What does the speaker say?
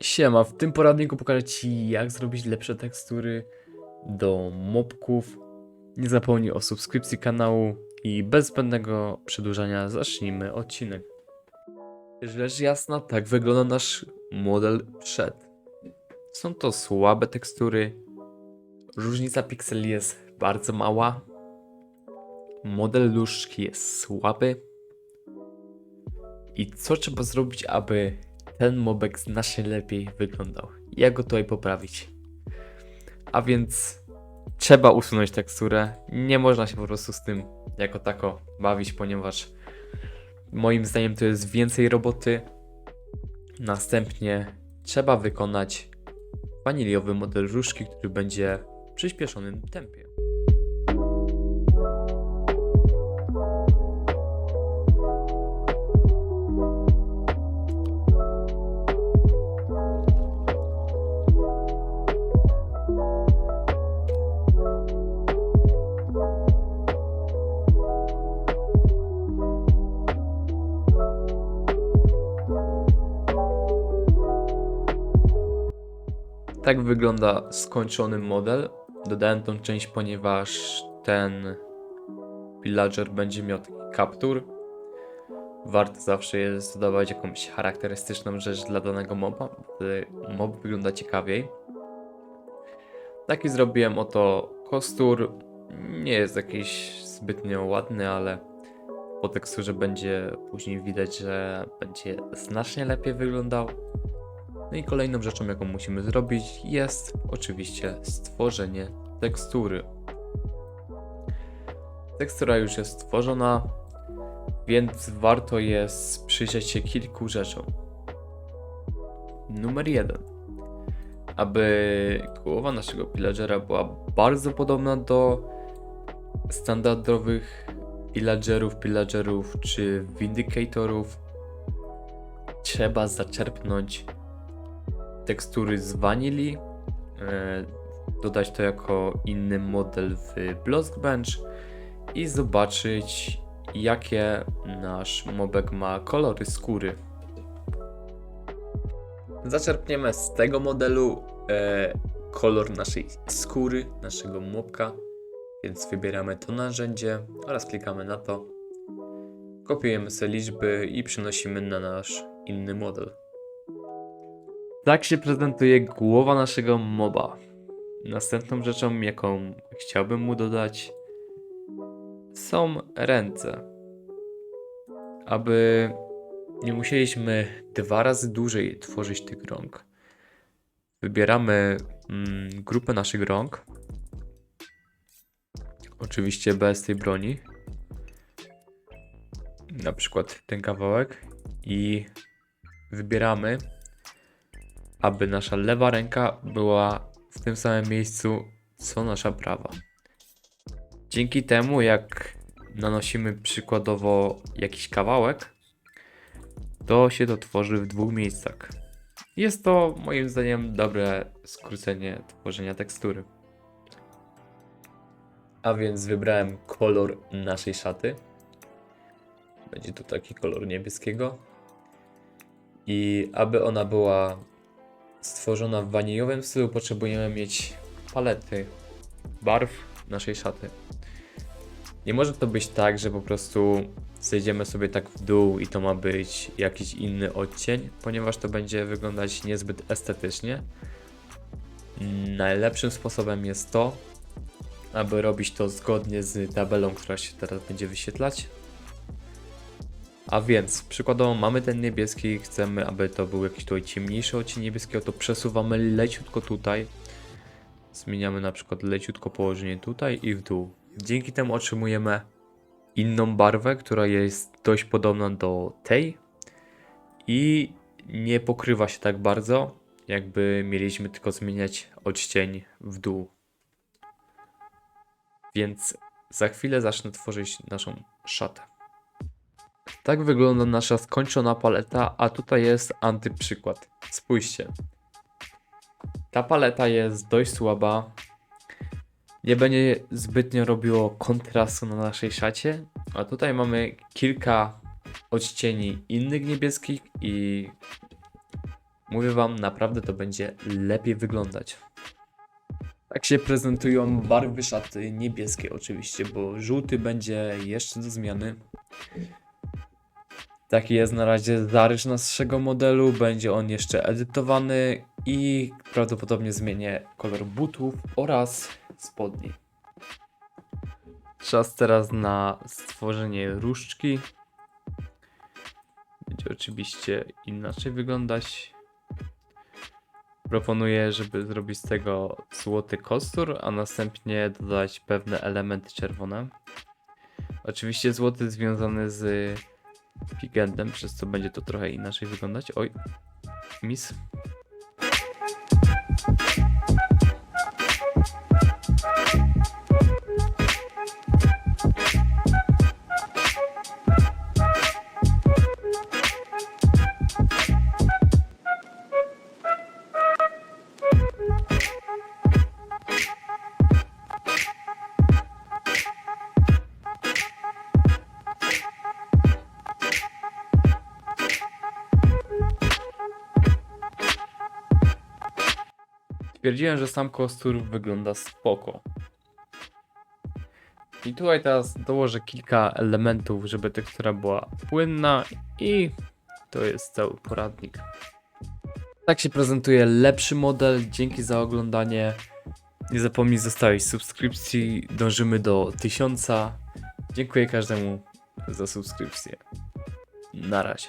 Siema, w tym poradniku pokażę Ci jak zrobić lepsze tekstury do mobków. Nie zapomnij o subskrypcji kanału i bez zbędnego przedłużania zacznijmy odcinek. Rzecz jasna, tak wygląda nasz model przed. Są to słabe tekstury, różnica pikseli jest bardzo mała, model nóżki jest słaby. I co trzeba zrobić, aby ten mobek znacznie lepiej wyglądał. Jak go tutaj poprawić? A więc trzeba usunąć teksturę. Nie można się po prostu z tym jako tako bawić, ponieważ moim zdaniem to jest więcej roboty. Następnie trzeba wykonać waniliowy model różki, który będzie w przyspieszonym tempie. Tak wygląda skończony model. Dodałem tą część, ponieważ ten villager będzie miał taki kaptur. Warto zawsze jest dodawać jakąś charakterystyczną rzecz dla danego moba, by mob wygląda ciekawiej. Taki zrobiłem oto kostur. Nie jest jakiś zbytnio ładny, ale po teksturze będzie później widać, że będzie znacznie lepiej wyglądał. No i kolejną rzeczą, jaką musimy zrobić, jest oczywiście stworzenie tekstury. Tekstura już jest stworzona, więc warto jest przyjrzeć się kilku rzeczom. Numer jeden. Aby głowa naszego pillagera była bardzo podobna do standardowych pillagerów, pillagerów czy vindicatorów, trzeba zaczerpnąć tekstury z wanili, e, dodać to jako inny model w Blockbench i zobaczyć jakie nasz mobek ma kolory skóry. Zaczerpniemy z tego modelu e, kolor naszej skóry, naszego mobka, więc wybieramy to narzędzie oraz klikamy na to. Kopiujemy sobie liczby i przenosimy na nasz inny model. Tak się prezentuje głowa naszego moba. Następną rzeczą, jaką chciałbym mu dodać, są ręce. Aby nie musieliśmy dwa razy dłużej tworzyć tych rąk. Wybieramy mm, grupę naszych rąk. Oczywiście bez tej broni. Na przykład ten kawałek. I wybieramy aby nasza lewa ręka była w tym samym miejscu co nasza prawa. Dzięki temu, jak nanosimy przykładowo jakiś kawałek, to się to tworzy w dwóch miejscach. Jest to moim zdaniem dobre skrócenie tworzenia tekstury. A więc wybrałem kolor naszej szaty. Będzie to taki kolor niebieskiego. I aby ona była stworzona w waniliowym stylu, potrzebujemy mieć palety barw naszej szaty. Nie może to być tak, że po prostu zejdziemy sobie tak w dół i to ma być jakiś inny odcień, ponieważ to będzie wyglądać niezbyt estetycznie. Najlepszym sposobem jest to, aby robić to zgodnie z tabelą, która się teraz będzie wyświetlać. A więc, przykładowo mamy ten niebieski, chcemy, aby to był jakiś tutaj ciemniejszy odcień niebieskiego, to przesuwamy leciutko tutaj. Zmieniamy na przykład leciutko położenie tutaj i w dół. Dzięki temu otrzymujemy inną barwę, która jest dość podobna do tej i nie pokrywa się tak bardzo, jakby mieliśmy tylko zmieniać odcień w dół. Więc za chwilę zacznę tworzyć naszą szatę. Tak wygląda nasza skończona paleta, a tutaj jest antyprzykład. Spójrzcie. Ta paleta jest dość słaba. Nie będzie zbytnio robiło kontrastu na naszej szacie, a tutaj mamy kilka odcieni innych niebieskich i Mówię wam, naprawdę to będzie lepiej wyglądać. Tak się prezentują barwy szaty niebieskie oczywiście, bo żółty będzie jeszcze do zmiany. Taki jest na razie zarys naszego modelu, będzie on jeszcze edytowany i prawdopodobnie zmienię kolor butów oraz spodni. Czas teraz na stworzenie różdżki. Będzie oczywiście inaczej wyglądać. Proponuję, żeby zrobić z tego złoty kostur, a następnie dodać pewne elementy czerwone. Oczywiście złoty związany z pigentem, przez co będzie to trochę inaczej wyglądać. Oj, mis. Stwierdziłem, że sam kostur wygląda spoko. I tutaj teraz dołożę kilka elementów, żeby tekstura była płynna i to jest cały poradnik. Tak się prezentuje lepszy model. Dzięki za oglądanie. Nie zapomnij zostawić subskrypcji. Dążymy do 1000. Dziękuję każdemu za subskrypcję. Na razie.